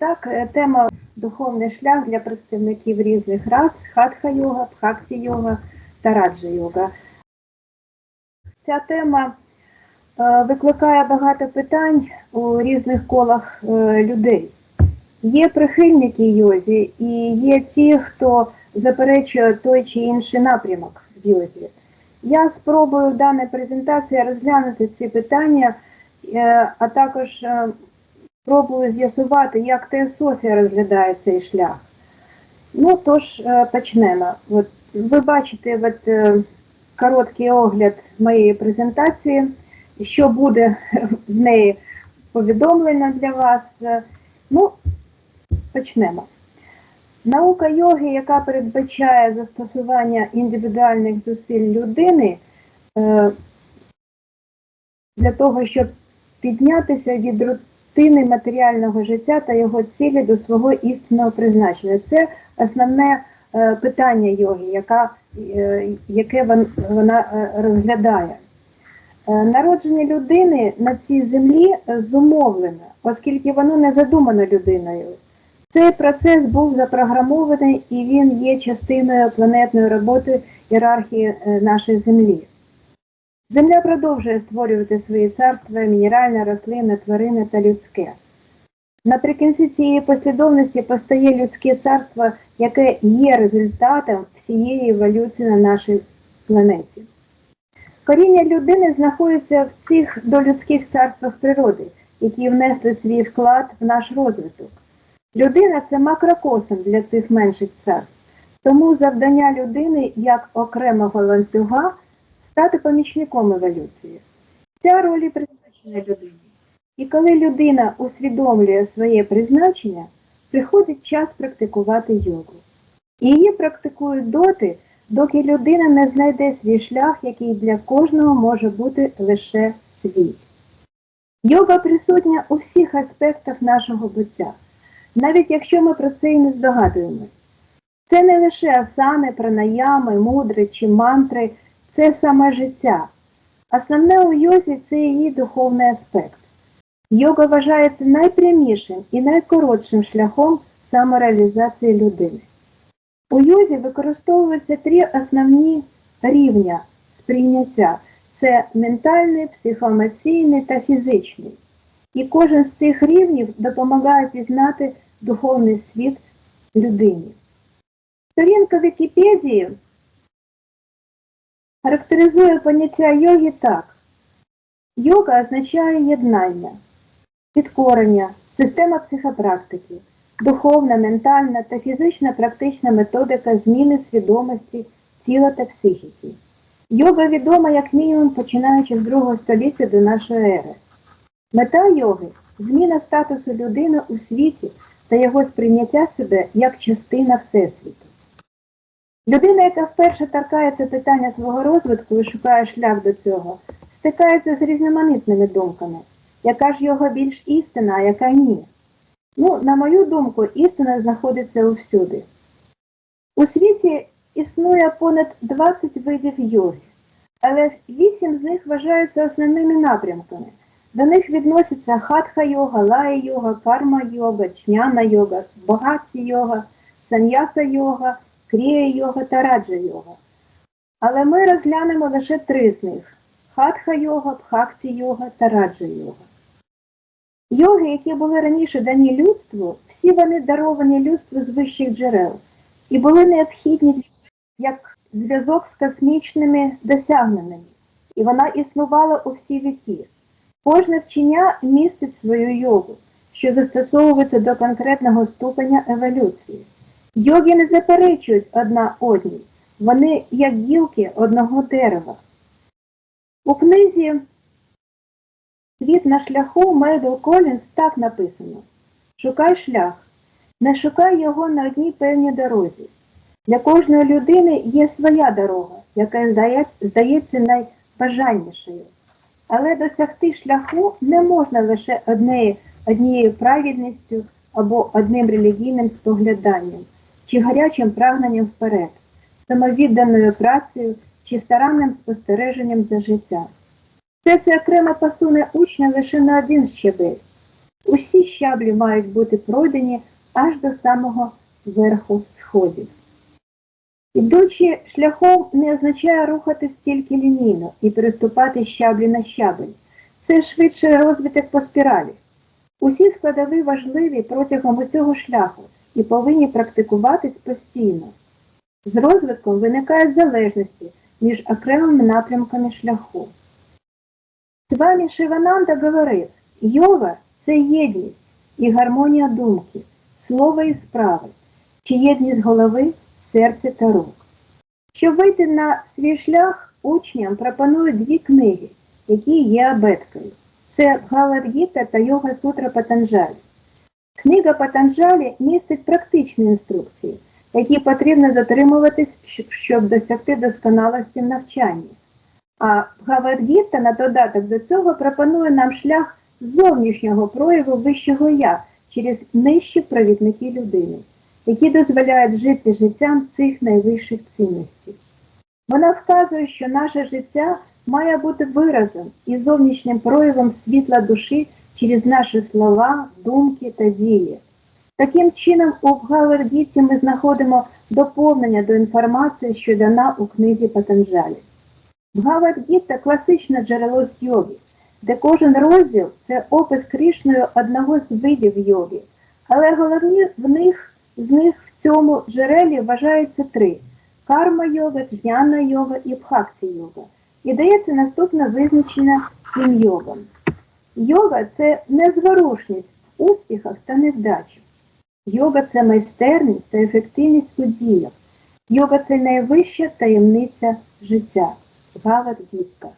так, е, тема духовний шлях для представників різних рас, хатха-йога, бхакті-йога та раджа-йога. Ця тема е, викликає багато питань у різних колах е, людей. Є прихильники йозі і є ті, хто заперечує той чи інший напрямок в йозі. Я спробую в даній презентації розглянути ці питання, а також спробую з'ясувати, як теософія розглядає цей шлях. Ну, тож е, почнемо. От, ви бачите от, е, короткий огляд моєї презентації, що буде в неї повідомлено для вас. Е, Ну, почнемо. Наука йоги, яка передбачає застосування індивідуальних зусиль людини для того, щоб піднятися від рутини матеріального життя та його цілі до свого істинного призначення. Це основне е, питання йоги, яка, е, яке вон- вона е, розглядає. Народження людини на цій землі зумовлене, оскільки воно не задумано людиною. Цей процес був запрограмований і він є частиною планетної роботи ієрархії нашої землі. Земля продовжує створювати свої царства мінеральне, рослинне, тваринне та людське. Наприкінці цієї послідовності постає людське царство, яке є результатом всієї еволюції на нашій планеті. Коріння людини знаходиться в цих долюдських царствах природи, які внесли свій вклад в наш розвиток. Людина це макрокосм для цих менших царств. Тому завдання людини як окремого ланцюга стати помічником еволюції. Ця роль і призначена людині. І коли людина усвідомлює своє призначення, приходить час практикувати йогу. І її практикують доти, доки людина не знайде свій шлях, який для кожного може бути лише свій. Йога присутня у всіх аспектах нашого буття, навіть якщо ми про це і не здогадуємось. Це не лише асани, пранаями, мудри чи мантри, це саме життя. Основне у йозі це її духовний аспект. Йога вважається найпрямішим і найкоротшим шляхом самореалізації людини. У йозі використовуються три основні рівня сприйняття це ментальний, психоемоційний та фізичний. І кожен з цих рівнів допомагає пізнати духовний світ людині. Сторінка Вікіпедії характеризує поняття йоги так. Йога означає єднання, підкорення, система психопрактики, духовна, ментальна та фізична практична методика зміни свідомості тіла та психіки. Йога відома як мінімум починаючи з другого століття до нашої ери. Мета йоги зміна статусу людини у світі та його сприйняття себе як частина Всесвіту. Людина, яка вперше торкається питання свого розвитку і шукає шлях до цього, стикається з різноманітними думками, яка ж його більш істина, а яка ні. Ну, на мою думку, істина знаходиться усюди. У світі існує понад 20 видів йоги, але 8 з них вважаються основними напрямками. До них відносяться хатха-йога, лая-йога, карма-йога, чняна-йога, багатті-йога, саньяса-йога, крія-йога та раджа-йога. Але ми розглянемо лише три з них хатха-йога, бхакті-йога та раджа-йога. Йоги, які були раніше дані людству, всі вони даровані людству з вищих джерел і були необхідні як зв'язок з космічними досягненнями, і вона існувала у всі віки. Кожне вчення містить свою йогу, що застосовується до конкретного ступеня еволюції. Йоги не заперечують одна одній, вони як гілки одного дерева. У книзі Світ на шляху Мейдл Колінс так написано Шукай шлях, не шукай його на одній певній дорозі. Для кожної людини є своя дорога, яка здається найбажальнішою. Але досягти шляху не можна лише однією, однією праведністю або одним релігійним спогляданням, чи гарячим прагненням вперед, самовідданою працею чи старанним спостереженням за життя. Все це окремо посуне учня лише на один щебель. Усі щаблі мають бути пройдені аж до самого верху сходів. Ідучи шляхом не означає рухатись тільки лінійно і переступати щаблі на щабель. Це швидше розвиток по спіралі. Усі складові важливі протягом усього шляху і повинні практикуватись постійно. З розвитком виникають залежності між окремими напрямками шляху. З вами Шивананда говорив, йога це єдність і гармонія думки, слова і справи, чи єдність голови, серця та рук. Щоб вийти на свій шлях, учням пропонують дві книги, які є абеткою. Це Галадгіта та Йога Сутра Патанджалі. Книга Патанджалі містить практичні інструкції, які потрібно дотримуватись, щоб досягти досконалості в навчанні. А Гавадгіта на додаток до цього пропонує нам шлях зовнішнього прояву вищого я через нижчі провідники людини, які дозволяють жити життям цих найвищих цінностей. Вона вказує, що наше життя має бути виразом і зовнішнім проявом світла душі через наші слова, думки та дії. Таким чином, у Гавердіті ми знаходимо доповнення до інформації, що дана у книзі Патанджалі. Бхагавад-гіта – класичне джерело з йоги, де кожен розділ це опис Крішною одного з видів йоги, але головні в них, з них в цьому джерелі вважаються три – карма-йога, джняна-йога і бхакті-йога. І дається наступне визначення цим йогам. Йога – це незворушність в успіхах та невдачах. Йога – це майстерність та ефективність у діях. Йога – це найвища таємниця життя. Гавад-гітка.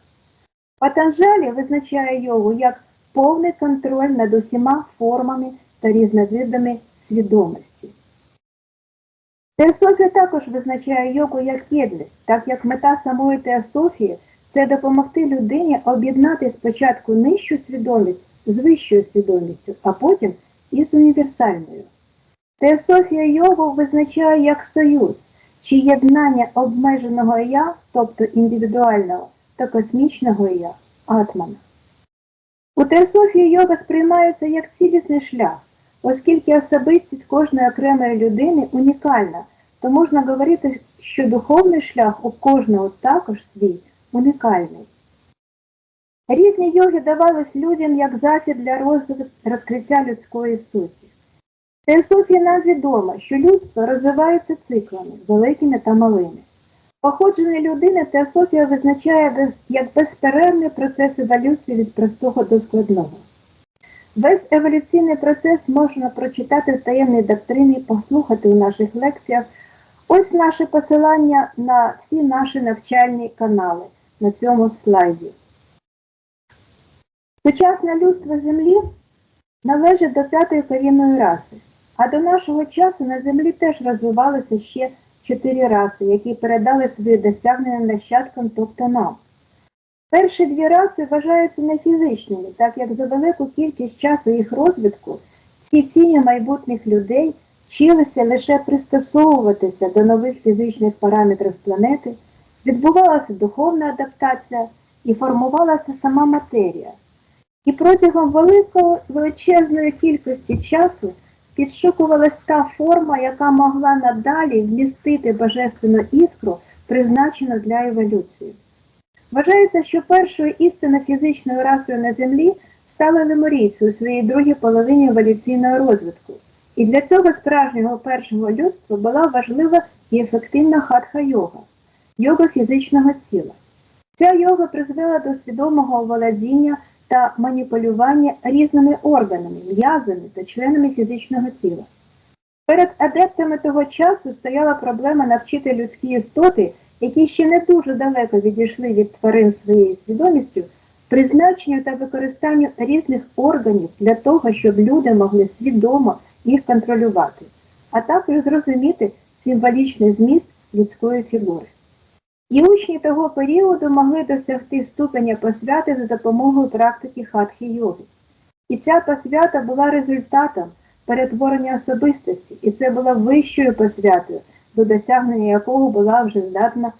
Патанджалі визначає йогу як повний контроль над усіма формами та різновидами свідомості. Теософія також визначає йогу як єдність, так як мета самої теософії це допомогти людині об'єднати спочатку нижчу свідомість з вищою свідомістю, а потім із універсальною. Теософія йогу визначає як союз чи єднання обмеженого я, тобто індивідуального, та космічного я, атмана. У теософії йога сприймається як цілісний шлях, оскільки особистість кожної окремої людини унікальна, то можна говорити, що духовний шлях у кожного також свій унікальний. Різні йоги давались людям як засіб для розкриття людської суті. Теософія нам відома, що людство розвивається циклами, великими та малими. Походження людини теософія визначає як безперервний процес еволюції від простого до складного. Весь еволюційний процес можна прочитати в таємній доктрині послухати у наших лекціях. Ось наше посилання на всі наші навчальні канали на цьому слайді. Сучасне людство Землі належить до п'ятої корінної раси, а до нашого часу на Землі теж розвивалися ще чотири раси, які передали свої досягнення нащадкам, тобто нам. Перші дві раси вважаються нефізичними, так як за велику кількість часу їх розвитку ці тіні майбутніх людей вчилися лише пристосовуватися до нових фізичних параметрів планети, відбувалася духовна адаптація і формувалася сама матерія. І протягом великої величезної кількості часу підшукувалась та форма, яка могла надалі вмістити божественну іскру, призначену для еволюції. Вважається, що першою істинно фізичною расою на Землі стали лемурійці у своїй другій половині еволюційного розвитку. І для цього справжнього першого людства була важлива і ефективна хатха-йога – йога фізичного тіла. Ця йога призвела до свідомого володіння та маніпулювання різними органами, м'язами та членами фізичного тіла. Перед адептами того часу стояла проблема навчити людські істоти, які ще не дуже далеко відійшли від тварин своєю свідомістю, призначенню та використанню різних органів для того, щоб люди могли свідомо їх контролювати, а також зрозуміти символічний зміст людської фігури. І учні того періоду могли досягти ступеня посвяти за допомогою практики хатхи-йоги. І ця посвята була результатом перетворення особистості, і це була вищою посвятою, до досягнення якого була вже здатна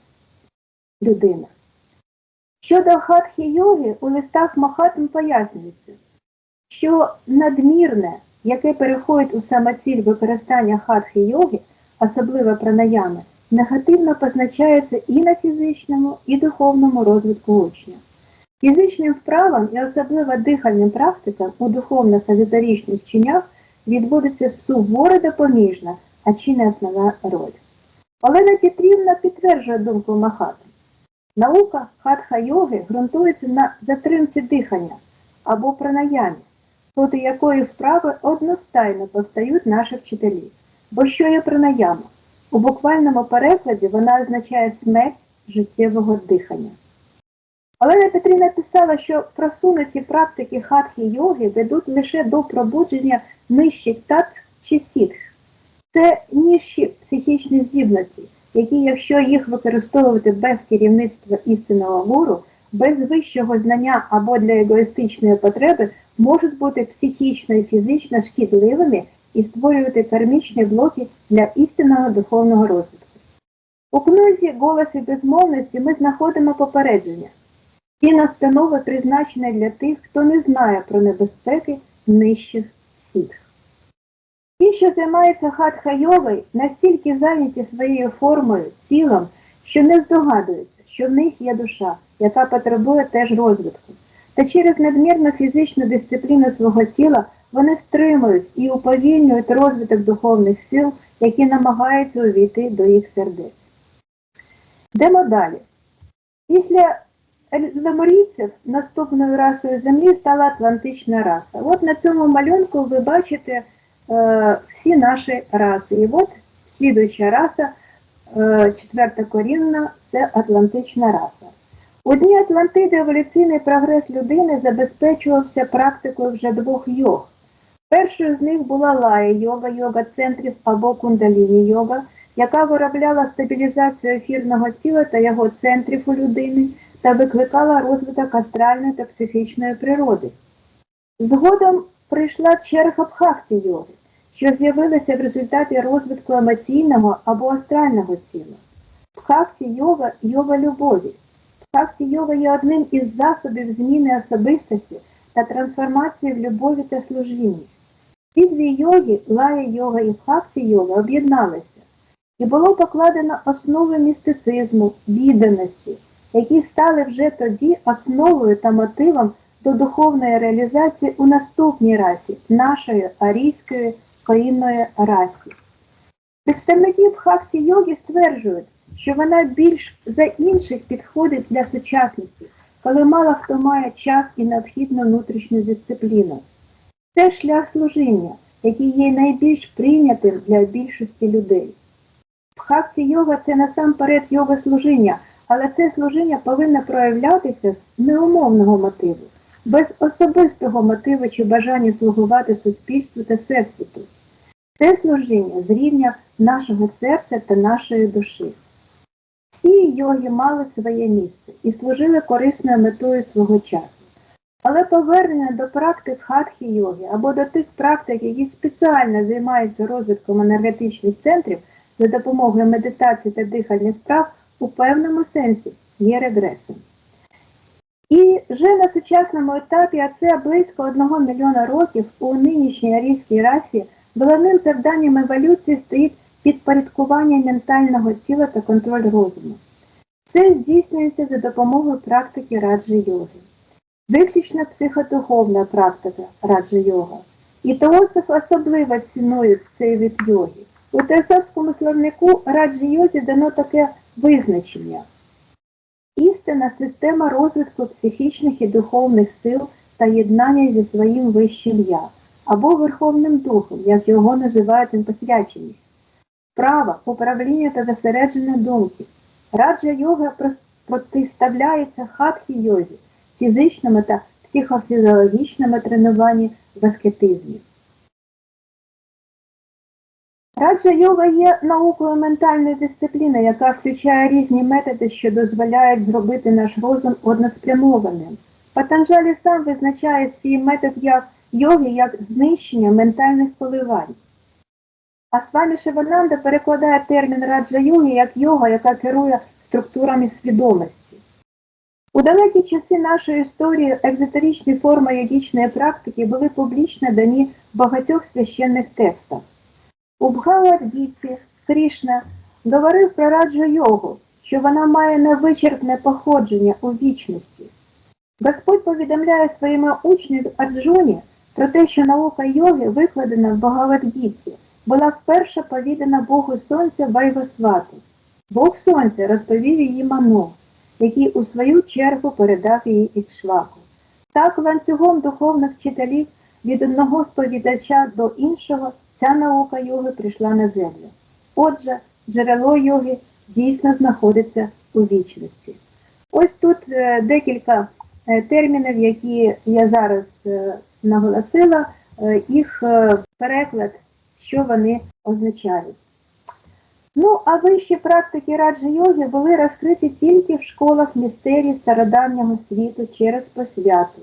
людина. Щодо хатхи-йоги у листах Махатм пояснюється, що надмірне, яке переходить у самоціль використання хатхи йоги, особливо пранаями, негативно позначається і на фізичному, і духовному розвитку учня. Фізичним вправам і особливо дихальним практикам у духовних езотеричних вченнях відводиться суворо допоміжна, а чи не основна роль. Олена Петрівна підтверджує думку Махати. Наука хатха-йоги ґрунтується на затримці дихання або пранаямі, проти якої вправи одностайно повстають наші вчителі. Бо що є пранаяма? У буквальному перекладі вона означає смерть життєвого дихання. Олена Петрівна писала, що просунуті практики хатхи йоги ведуть лише до пробудження нижчих татв чи сітх. Це нижчі психічні здібності, які, якщо їх використовувати без керівництва істинного гуру, без вищого знання або для егоїстичної потреби, можуть бути психічно і фізично шкідливими і створювати кармічні блоки для істинного духовного розвитку. У книзі «Голос і безмовності ми знаходимо попередження. Ці настанови призначені для тих, хто не знає про небезпеки нижчих сітх. Ті, що займаються хатха-йогою, настільки зайняті своєю формою, тілом, що не здогадуються, що в них є душа, яка потребує теж розвитку. Та через надмірну фізичну дисципліну свого тіла вони стримують і уповільнюють розвиток духовних сил, які намагаються увійти до їх сердець. Йдемо далі. Після лемурійців наступною расою землі стала атлантична раса. От на цьому малюнку ви бачите е, всі наші раси. І от слідуюча раса, е, четверта корінна, це атлантична раса. У дні Атлантиди еволюційний прогрес людини забезпечувався практикою вже двох йог. Першою з них була лая йога, центрів або кундаліні йога, яка виробляла стабілізацію ефірного тіла та його центрів у людини та викликала розвиток астральної та психічної природи. Згодом прийшла черга бхакті йоги, що з'явилася в результаті розвитку емоційного або астрального тіла. Бхакті йога йога любові. Бхакті йога є одним із засобів зміни особистості та трансформації в любові та служінні. Ці дві йоги, лая йога і бхакті йога, об'єдналися, і було покладено основи містицизму, відданості, які стали вже тоді основою та мотивом до духовної реалізації у наступній расі, нашої арійської корінної расі. Представники бхакті йоги стверджують, що вона більш за інших підходить для сучасності, коли мало хто має час і необхідну внутрішню дисципліну. Це шлях служіння, який є найбільш прийнятим для більшості людей. Бхакті йога це насамперед йога служіння, але це служіння повинно проявлятися з неумовного мотиву, без особистого мотиву чи бажання слугувати суспільству та всесвіту. Це служіння з рівня нашого серця та нашої душі. Всі йоги мали своє місце і служили корисною метою свого часу. Але повернення до практик хатхі йоги або до тих практик, які спеціально займаються розвитком енергетичних центрів за допомогою медитації та дихальних вправ, у певному сенсі є регресом. І вже на сучасному етапі, а це близько одного мільйона років у нинішній арійській расі, головним завданням еволюції стоїть підпорядкування ментального тіла та контроль розуму. Це здійснюється за допомогою практики раджі йоги. Виключно психодуховна практика раджі йога. І теософ особливо цінують цей вид йоги. У теософському словнику раджі йозі дано таке визначення. Істинна система розвитку психічних і духовних сил та єднання зі своїм вищим я або Верховним Духом, як його називають непосвячені. Права, управління та зосередження думки. Раджа йога протиставляється хатхі йозі, фізичному та психофізіологічному тренуванні в аскетизмі. Раджа йога є наукою ментальної дисципліни, яка включає різні методи, що дозволяють зробити наш розум односпрямованим. Патанджалі сам визначає свій метод як йоги як знищення ментальних коливань. А Свамі Шивананда перекладає термін раджа йоги як йога, яка керує структурами свідомості. У далекі часи нашої історії екзотеричні форми йогічної практики були публічно дані в багатьох священних текстах. У Бхагавадгіті Кришна говорив про раджу йогу, що вона має невичерпне походження у вічності. Господь повідомляє своєму учню Арджуні про те, що наука йоги, викладена в Бхагавадгіті, була вперше повідана Богу Сонця Вайвасвати. Бог Сонця розповів її Ману, який у свою чергу передав її Ікшваку. Так ланцюгом духовних вчителів від одного сповідача до іншого ця наука йоги прийшла на землю. Отже, джерело йоги дійсно знаходиться у вічності. Ось тут е, декілька е, термінів, які я зараз е, наголосила, їх переклад, що вони означають. Ну, а вищі практики раджі йоги були розкриті тільки в школах містерій стародавнього світу через посвяту.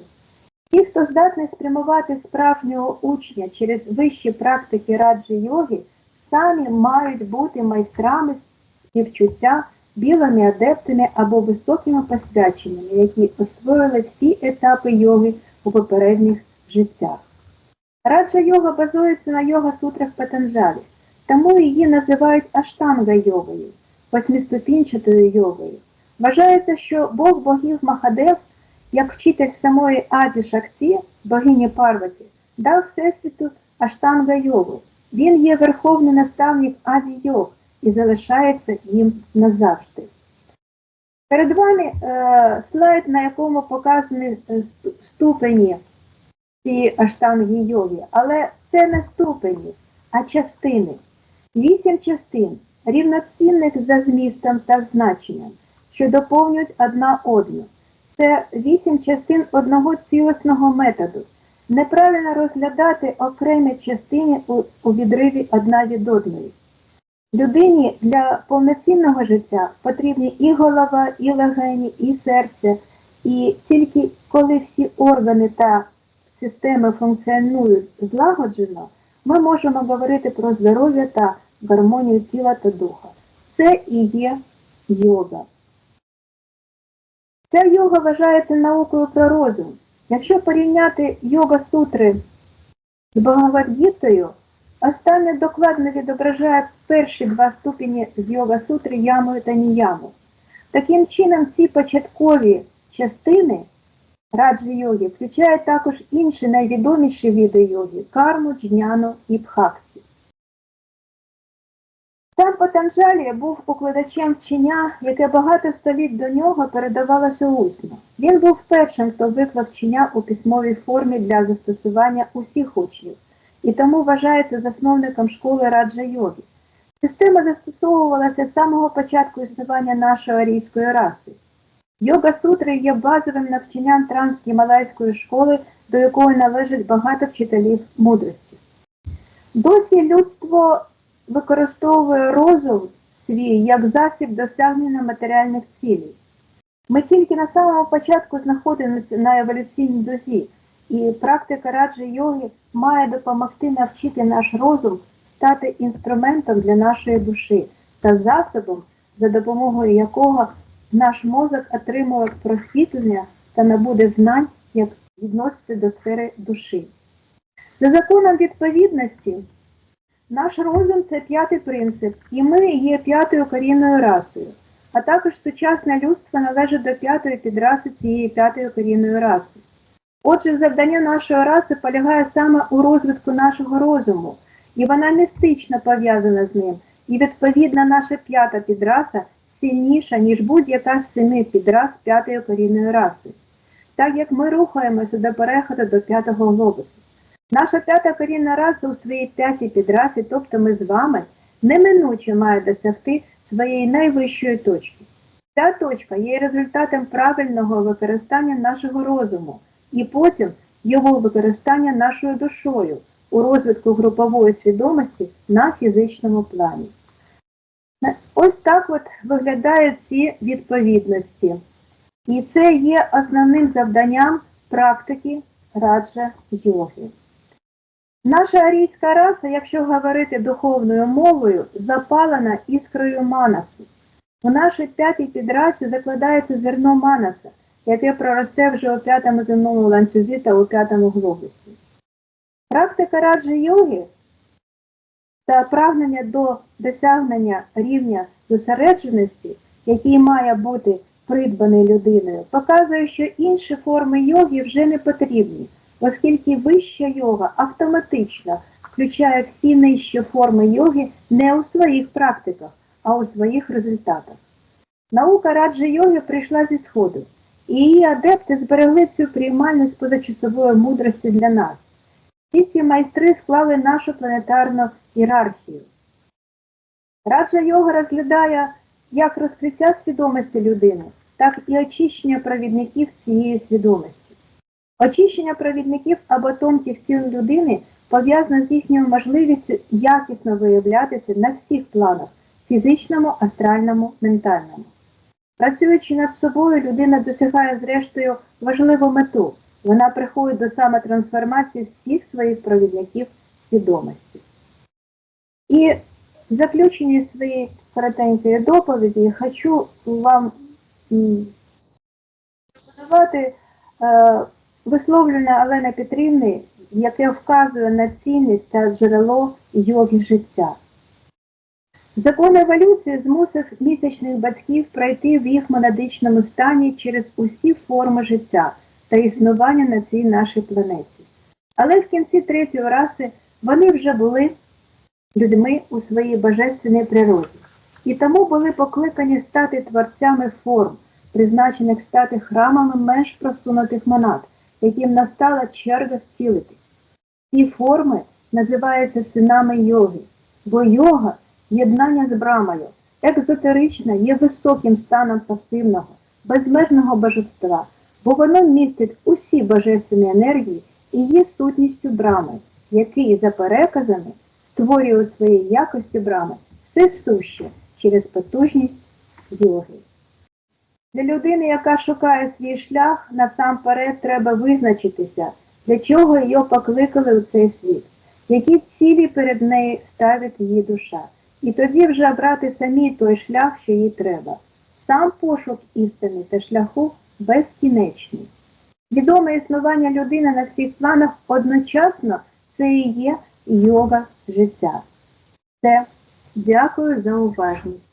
Ті, хто здатний спрямувати справжнього учня через вищі практики раджі йоги, самі мають бути майстрами співчуття, білими адептами або високими посвяченими, які освоїли всі етапи йоги у попередніх життях. Раджа йога базується на йога сутрах Патанджалі, тому її називають аштанга йогою, восьмиступінчатою йогою. Вважається, що Бог богів Махадев, як вчитель самої Аді Шакті, богині Парваті, дав Всесвіту аштанга йогу. Він є верховний наставник Аді йог і залишається їм назавжди. Перед вами е, слайд, на якому показані ступені цієї аштанги йоги, але це не ступені, а частини. Вісім частин, рівноцінних за змістом та значенням, що доповнюють одна одну. Це вісім частин одного цілісного методу. Неправильно розглядати окремі частини у, відриві одна від одної. Людині для повноцінного життя потрібні і голова, і легені, і серце. І тільки коли всі органи та системи функціонують злагоджено, ми можемо говорити про здоров'я та гармонію тіла та духа. Це і є йога. Ця йога вважається наукою про розум. Якщо порівняти йога-сутри з Бхагавадгітою, Останнє докладно відображає перші два ступені з йога сутри ямою та ніяму. Таким чином, ці початкові частини раджі йоги включають також інші найвідоміші види йоги карму, джняну і бхакті. Сам Патанджалі був укладачем вчення, яке багато століть до нього передавалося усно. Він був першим, хто виклав вчення у письмовій формі для застосування усіх учнів і тому вважається засновником школи раджа йоги. Система застосовувалася з самого початку існування нашої арійської раси. Йога сутри є базовим навчанням транс-гімалайської школи, до якої належить багато вчителів мудрості. Досі людство використовує розум свій як засіб досягнення матеріальних цілей. Ми тільки на самому початку знаходимося на еволюційній дозі, і практика раджі йоги має допомогти навчити наш розум стати інструментом для нашої душі та засобом, за допомогою якого наш мозок отримує просвітлення та набуде знань, як відноситься до сфери душі. За законом відповідності, наш розум це п'ятий принцип, і ми є п'ятою корінною расою, а також сучасне людство належить до п'ятої підраси цієї п'ятої корінної раси. Отже, завдання нашої раси полягає саме у розвитку нашого розуму, і вона містично пов'язана з ним. І відповідно наша п'ята підраса сильніша, ніж будь-яка з семи підрас п'ятої корінної раси. Так як ми рухаємося до переходу до п'ятого глобусу. Наша п'ята корінна раса у своїй п'ятій підрасі, тобто ми з вами, неминуче має досягти своєї найвищої точки. Ця точка є результатом правильного використання нашого розуму і потім його використання нашою душою у розвитку групової свідомості на фізичному плані. Ось так от виглядають ці відповідності. І це є основним завданням практики раджа йоги. Наша арійська раса, якщо говорити духовною мовою, запалена іскрою манасу. У нашій п'ятій підрасі закладається зерно манаса, яке проросте вже у п'ятому земному ланцюзі та у п'ятому глобусі. Практика раджа йоги та прагнення до досягнення рівня зосередженості, який має бути придбаний людиною, показує, що інші форми йоги вже не потрібні, оскільки вища йога автоматично включає всі нижчі форми йоги не у своїх практиках, а у своїх результатах. Наука раджа йоги прийшла зі сходу, і її адепти зберегли цю приймальність позачасової мудрості для нас. Всі ці майстри склали нашу планетарну ієрархію. Раджа йога розглядає як розкриття свідомості людини, так і очищення провідників цієї свідомості. Очищення провідників або тонких тіл людини пов'язано з їхньою можливістю якісно виявлятися на всіх планах фізичному, астральному, ментальному. Працюючи над собою, людина досягає зрештою важливу мету. Вона приходить до самотрансформації всіх своїх провідників свідомості. І в заключенні своєї коротенької доповіді я хочу вам пропонувати е, висловлення Олени Петрівни, яке вказує на цінність та джерело йоги життя. Закон еволюції змусив місячних батьків пройти в їх монадичному стані через усі форми життя та існування на цій нашій планеті. Але в кінці третьої раси вони вже були людьми у своїй божественній природі, і тому були покликані стати творцями форм, призначених стати храмами менш просунутих монад, яким настала черга втілитись. Ці форми називаються синами йоги, бо йога єднання з брамою, екзотерична є високим станом пасивного, безмежного божества, бо воно містить усі божественні енергії і є сутністю брами, який, за переказами, створює у своїй якості брами все суще через потужність йоги. Для людини, яка шукає свій шлях, насамперед треба визначитися, для чого її покликали у цей світ, які цілі перед нею ставить її душа, і тоді вже обрати самі той шлях, що їй треба. Сам пошук істини та шляху безкінечний. Відоме існування людини на всіх планах одночасно це і є йога життя. Все. Дякую за уважність.